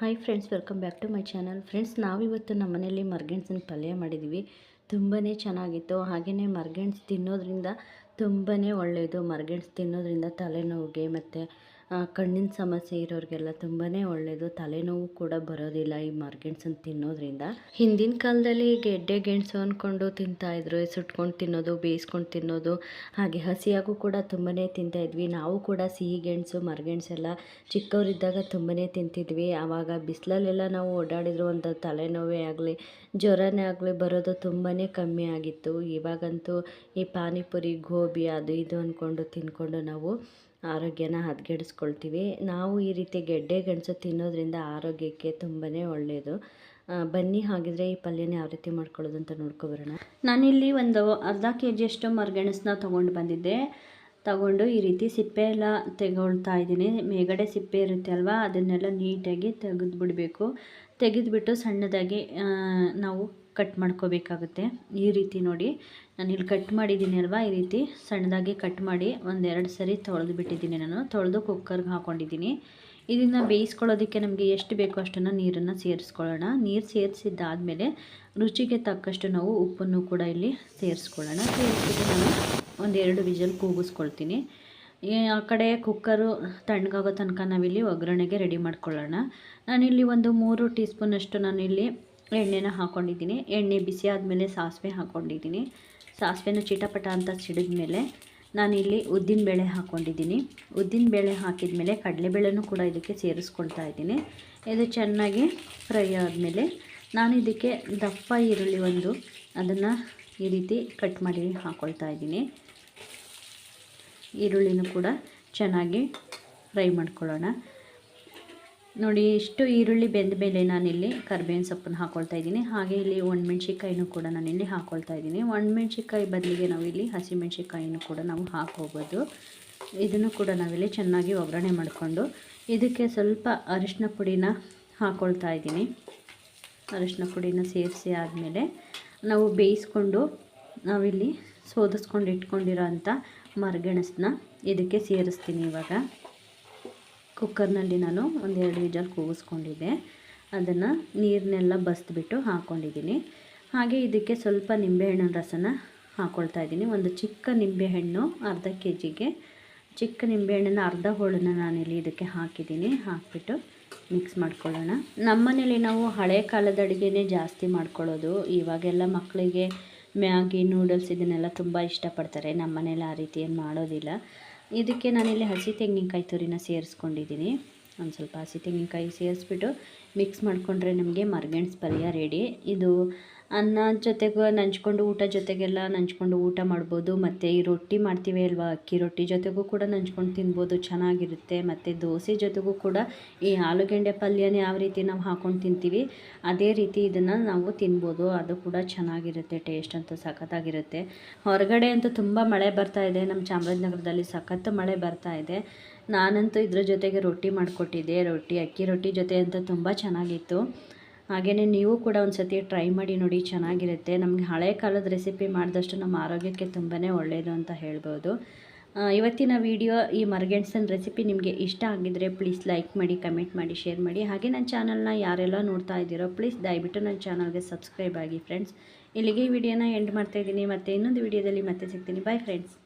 Hi friends welcome back to my channel friends ನಾವಿವತ್ತು ನಮ್ಮ ಮನೇಲಿ ಮರ್ಗೆಣ್ಸಿನ ಪಲ್ಯ ಮಾಡಿದ್ವಿ. ತುಂಬಾ ಚೆನ್ನಾಗಿತ್ತು. ಹಾಗೆಯೇ ಮರ್ಗೆಣ್ಸ್ ತಿನ್ನೋದ್ರಿಂದ ತುಂಬಾ ಒಳ್ಳೆಯದು ಮರ್ಗೆಣ್ಸ್ ತಿನ್ನೋದ್ರಿಂದ ತಲೆನೋವಿಗೆ ಮತ್ತು ಕಣ್ಣಿನ ಸಮಸ್ಯೆ ಇರೋರಿಗೆಲ್ಲ ತುಂಬಾ ಒಳ್ಳೆಯದು ತಲೆನೋವು ಕೂಡ ಬರೋದಿಲ್ಲ ಈ ಮಾರ್ಗೆಣ್ಸನ್ನು ತಿನ್ನೋದ್ರಿಂದ. ಹಿಂದಿನ ಕಾಲದಲ್ಲಿ ಗೆಡ್ಡೆ, ಗೆಣಸು ಅಂದ್ಕೊಂಡು ತಿಂತಾಯಿದ್ರು ಸುಟ್ಕೊಂಡು ತಿನ್ನೋದು, ಬೇಯಿಸ್ಕೊಂಡು ತಿನ್ನೋದು, ಹಾಗೆ ಹಸಿಯಾಗೂ ಕೂಡ ತುಂಬಾ ತಿಂತಾಯಿದ್ವಿ ನಾವು ಕೂಡ ಸಿಹಿ ಗೆಣಸು ಮರಗೆಣಸೆಲ್ಲ ಚಿಕ್ಕವರಿದ್ದಾಗ ತುಂಬಾ ತಿಂತಿದ್ವಿ. ಆವಾಗ ಬಿಸಿಲಲ್ಲೆಲ್ಲ ನಾವು ಓಡಾಡಿದ್ರು ಒಂದು ತಲೆನೋವೇ ಆಗಲಿ, ಜ್ವರನೇ ಆಗಲಿ ಬರೋದು ತುಂಬಾ ಕಮ್ಮಿ ಆಗಿತ್ತು. ಇವಾಗಂತೂ ಈ ಪಾನಿಪುರಿ, ಗೋಬಿ ಅದು ಇದು ಅಂದ್ಕೊಂಡು ತಿಂದ್ಕೊಂಡು ನಾವು ಆರೋಗ್ಯನ ಹದಗೆಡಿಸ್ಕೊಳ್ತೀವಿ. ನಾವು ಈ ರೀತಿ ಗೆಡ್ಡೆ ಗೆಣಸು ತಿನ್ನೋದ್ರಿಂದ ಆರೋಗ್ಯಕ್ಕೆ ತುಂಬಾ ಒಳ್ಳೆಯದು ಬನ್ನಿ ಹಾಗಿದ್ರೆ ಈ ಪಲ್ಯನ ಯಾವ ರೀತಿ ಮಾಡ್ಕೊಳ್ಳೋದು ಅಂತ ನೋಡ್ಕೊಬರೋಣ ನಾನಿಲ್ಲಿ ಒಂದು ಅರ್ಧ ಕೆ ಜಿಯಷ್ಟು ಮರಗೆಣಸನ್ನ ತೊಗೊಂಡು ಬಂದಿದ್ದೆ. ತಗೊಂಡು ಈ ರೀತಿ ಸಿಪ್ಪೆ ಎಲ್ಲ ತೆಗೊಳ್ತಾ ಇದ್ದೀನಿ. ಮೇಗಡೆ ಸಿಪ್ಪೆ ಇರುತ್ತೆ ಅಲ್ವಾ? ಅದನ್ನೆಲ್ಲ ನೀಟಾಗಿ ತೆಗೆದುಬಿಡಬೇಕು. ತೆಗೆದುಬಿಟ್ಟು ಸಣ್ಣದಾಗಿ ನಾವು ಕಟ್ ಮಾಡ್ಕೋಬೇಕಾಗುತ್ತೆ. ಈ ರೀತಿ ನೋಡಿ. ನಾನು ಇಲ್ಲಿ ಕಟ್ ಮಾಡಿದ್ದೀನಿ ಅಲ್ವಾ? ಈ ರೀತಿ ಸಣ್ಣದಾಗಿ ಕಟ್ ಮಾಡಿ ಒಂದೆರಡು ಸರಿ ತೊಳೆದು ಬಿಟ್ಟಿದ್ದೀನಿ ನಾನು. ತೊಳೆದು ಕುಕ್ಕರ್ಗೆ ಹಾಕ್ಕೊಂಡಿದ್ದೀನಿ ಇದನ್ನು ಬೇಯಿಸ್ಕೊಳ್ಳೋದಕ್ಕೆ ನಮಗೆ ಎಷ್ಟು ಬೇಕೋ ಅಷ್ಟನ್ನು ನೀರನ್ನು ಸೇರಿಸ್ಕೊಳ್ಳೋಣ. ನೀರು ಸೇರಿಸಿದ್ದಾದಮೇಲೆ ರುಚಿಗೆ ತಕ್ಕಷ್ಟು ನಾವು ಉಪ್ಪನ್ನು ಕೂಡ ಇಲ್ಲಿ ಸೇರಿಸ್ಕೊಳ್ಳೋಣ. ಸೇರಿಸ್ಬಿಟ್ಟು ನಾನು ಒಂದೆರಡು ವಿಜಲ್ ಕೂಗಿಸ್ಕೊಳ್ತೀನಿ. ಆ ಕಡೆ ಕುಕ್ಕರು ತಣ್ಣಗಾಗೋ ತನಕ ನಾವಿಲ್ಲಿ ಒಗ್ಗರಣೆಗೆ ರೆಡಿ ಮಾಡ್ಕೊಳ್ಳೋಣ. ನಾನಿಲ್ಲಿ ಒಂದು ಮೂರು ಟೀ ಸ್ಪೂನಷ್ಟು ನಾನಿಲ್ಲಿ ಎಣ್ಣೆನ ಹಾಕ್ಕೊಂಡಿದ್ದೀನಿ ಎಣ್ಣೆ ಬಿಸಿ ಆದಮೇಲೆ ಸಾಸಿವೆ ಹಾಕ್ಕೊಂಡಿದ್ದೀನಿ ಸಾಸಿವೆನ ಚಿಟಪಟ ಅಂತ ಸಿಡಿದ ಮೇಲೆ ನಾನಿಲ್ಲಿ ಉದ್ದಿನಬೇಳೆ ಹಾಕ್ಕೊಂಡಿದ್ದೀನಿ ಉದ್ದಿನಬೇಳೆ ಹಾಕಿದ ಮೇಲೆ ಕಡಲೆಬೇಳೆನೂ ಕೂಡ ಇದಕ್ಕೆ ಸೇರಿಸ್ಕೊಳ್ತಾ ಇದ್ದೀನಿ. ಇದು ಚೆನ್ನಾಗಿ ಫ್ರೈ ಆದಮೇಲೆ ನಾನು ಇದಕ್ಕೆ ದಪ್ಪ ಈರುಳ್ಳಿ ಒಂದು ಅದನ್ನು ಈ ರೀತಿ ಕಟ್ ಮಾಡಿ ಹಾಕ್ಕೊಳ್ತಾ ಇದ್ದೀನಿ. ಈರುಳ್ಳಿನೂ ಕೂಡ ಚೆನ್ನಾಗಿ ಫ್ರೈ ಮಾಡ್ಕೊಳ್ಳೋಣ. ನೋಡಿ, ಇಷ್ಟು ಈರುಳ್ಳಿ ಬೆಂದ ಮೇಲೆ ನಾನಿಲ್ಲಿ ಕರ್ಬೇವಿನ ಸೊಪ್ಪನ್ನು ಹಾಕ್ಕೊಳ್ತಾ ಇದ್ದೀನಿ. ಹಾಗೆ ಇಲ್ಲಿ ಒಣಮೆಣ್ಸಿಕಾಯಿನೂ ಕೂಡ ನಾನಿಲ್ಲಿ ಹಾಕ್ಕೊಳ್ತಾ ಇದ್ದೀನಿ. ಒಣಮೆಣ್ಸಿಕಾಯಿ ಬದಲಿಗೆ ನಾವಿಲ್ಲಿ ಹಸಿಮೆಣ್ಸಿಕಾಯಿನೂ ಕೂಡ ನಾವು ಹಾಕ್ಕೋಬೋದು. ಇದನ್ನು ಕೂಡ ನಾವಿಲ್ಲಿ ಚೆನ್ನಾಗಿ ಒಗ್ಗರಣೆ ಮಾಡಿಕೊಂಡು ಇದಕ್ಕೆ ಸ್ವಲ್ಪ ಅರಿಶಿನ ಪುಡಿನ ಹಾಕ್ಕೊಳ್ತಾ ಇದ್ದೀನಿ. ಅರಿಶಿನ ಪುಡಿನ ಸೇರಿಸಿ ಆದಮೇಲೆ ನಾವು ಬೇಯಿಸ್ಕೊಂಡು ನಾವಿಲ್ಲಿ ಸೋದಿಸ್ಕೊಂಡು ಇಟ್ಕೊಂಡಿರೋ ಅಂಥ ಮರಗೆಣಸನ್ನ ಇದಕ್ಕೆ ಸೇರಿಸ್ತೀನಿ ಇವಾಗ. ಕುಕ್ಕರ್ನಲ್ಲಿ ನಾನು ಒಂದೆರಡು ವಿಜಲ್ ಕೂಗಿಸ್ಕೊಂಡಿದ್ದೆ. ಅದನ್ನು ನೀರನ್ನೆಲ್ಲ ಬಸ್ದುಬಿಟ್ಟು ಹಾಕ್ಕೊಂಡಿದ್ದೀನಿ. ಹಾಗೆ ಇದಕ್ಕೆ ಸ್ವಲ್ಪ ನಿಂಬೆಹಣ್ಣಿನ ರಸನ ಹಾಕ್ಕೊಳ್ತಾ ಇದ್ದೀನಿ. ಒಂದು ಚಿಕ್ಕ ನಿಂಬೆಹಣ್ಣು ಅರ್ಧ ಕೆ ಜಿಗೆ ಚಿಕ್ಕ ನಿಂಬೆಹಣ್ಣಿನ ಅರ್ಧ ಹೋಳನ್ನು ನಾನಿಲ್ಲಿ ಇದಕ್ಕೆ ಹಾಕಿದ್ದೀನಿ. ಹಾಕಿಬಿಟ್ಟು ಮಿಕ್ಸ್ ಮಾಡ್ಕೊಳ್ಳೋಣ. ನಮ್ಮನೇಲಿ ನಾವು ಹಳೆ ಕಾಲದ ಅಡುಗೆನೇ ಜಾಸ್ತಿ ಮಾಡ್ಕೊಳ್ಳೋದು. ಇವಾಗೆಲ್ಲ ಮಕ್ಕಳಿಗೆ ಮ್ಯಾಗಿ, ನೂಡಲ್ಸ್ ಇದನ್ನೆಲ್ಲ ತುಂಬ ಇಷ್ಟಪಡ್ತಾರೆ. ನಮ್ಮ ಮನೇಲಿ ಆ ರೀತಿ ಏನು ಮಾಡೋದಿಲ್ಲ. ಇದಕ್ಕೆ ನಾನಿಲ್ಲಿ ಹಸಿ ತೆಂಗಿನಕಾಯಿ ತುರಿನ ಸೇರಿಸ್ಕೊಂಡಿದ್ದೀನಿ. ಒಂದು ಸ್ವಲ್ಪ ಹಸಿ ತೆಂಗಿನಕಾಯಿ ಸೇರಿಸ್ಬಿಟ್ಟು ಮಿಕ್ಸ್ ಮಾಡಿಕೊಂಡ್ರೆ ನಮಗೆ ಮರ್ಗೆಣ್ಸ್ ಪಲ್ಯ ರೆಡಿ ಇದು ಅನ್ನ ಜೊತೆಗೆ ನಂಚ್ಕೊಂಡು ಊಟ ಜೊತೆಗೆಲ್ಲ ನಂಚ್ಕೊಂಡು ಊಟ ಮಾಡ್ಬೋದು. ಮತ್ತು ಈ ರೊಟ್ಟಿ ಮಾಡ್ತೀವಿ ಅಲ್ವಾ, ಅಕ್ಕಿ ರೊಟ್ಟಿ ಜೊತೆಗೂ ಕೂಡ ನಂಚ್ಕೊಂಡು ತಿನ್ಬೋದು, ಚೆನ್ನಾಗಿರುತ್ತೆ. ಮತ್ತು ದೋಸೆ ಜೊತೆಗೂ ಕೂಡ ಈ ಆಲೂಗೆಡ್ಡೆ ಪಲ್ಯನ ಯಾವ ರೀತಿ ನಾವು ಹಾಕ್ಕೊಂಡು ತಿಂತೀವಿ, ಅದೇ ರೀತಿ ಇದನ್ನು ನಾವು ತಿನ್ಬೋದು. ಅದು ಕೂಡ ಚೆನ್ನಾಗಿರುತ್ತೆ ಟೇಸ್ಟ್ ಅಂತೂ ಸಖತ್ತಾಗಿರುತ್ತೆ. ಹೊರಗಡೆ ಅಂತೂ ತುಂಬ ಮಳೆ ಬರ್ತಾ ಇದೆ. ನಮ್ಮ ಚಾಮರಾಜನಗರದಲ್ಲಿ ಸಖತ್ ಮಳೆ ಬರ್ತಾ ಇದೆ. ನಾನಂತೂ ಇದ್ರ ಜೊತೆಗೆ ರೊಟ್ಟಿ ಮಾಡಿಕೊಟ್ಟಿದ್ದೆ. ರೊಟ್ಟಿ, ಅಕ್ಕಿ ರೊಟ್ಟಿ ಜೊತೆ ಅಂತೂ ತುಂಬ ಚೆನ್ನಾಗಿತ್ತು. ಹಾಗೆಯೇ ನೀವು ಕೂಡ ಒಂದು ಸತಿ ಟ್ರೈ ಮಾಡಿ ನೋಡಿ ಚೆನ್ನಾಗಿರುತ್ತೆ. ನಮಗೆ ಹಳೆ ಕಾಲದ ರೆಸಿಪಿ ಮಾಡಿದಷ್ಟು ನಮ್ಮ ಆರೋಗ್ಯಕ್ಕೆ ತುಂಬಾ ಒಳ್ಳೆಯದು ಅಂತ ಹೇಳ್ಬೋದು. ಇವತ್ತಿನ ವಿಡಿಯೋ ಈ ಮರ್ಗೆಣ್ಸನ್ ರೆಸಿಪಿ ನಿಮಗೆ ಇಷ್ಟ ಆಗಿದ್ದರೆ ಪ್ಲೀಸ್ ಲೈಕ್ ಮಾಡಿ ಕಮೆಂಟ್ ಮಾಡಿ ಶೇರ್ ಮಾಡಿ. ಹಾಗೆ ನನ್ನ ಚಾನಲ್ನ ಯಾರೆಲ್ಲ ನೋಡ್ತಾ ಇದ್ದೀರೋ ಪ್ಲೀಸ್ ದಯವಿಟ್ಟು ನನ್ನ ಚಾನಲ್ಗೆ ಸಬ್ಸ್ಕ್ರೈಬ್ ಆಗಿ ಫ್ರೆಂಡ್ಸ್ ಇಲ್ಲಿಗೆ ಈ ವಿಡಿಯೋನ ಎಂಡ್ ಮಾಡ್ತಾಯಿದ್ದೀನಿ ಮತ್ತು ಇನ್ನೊಂದು ವಿಡಿಯೋದಲ್ಲಿ ಮತ್ತೆ ಸಿಗ್ತೀನಿ. Bye friends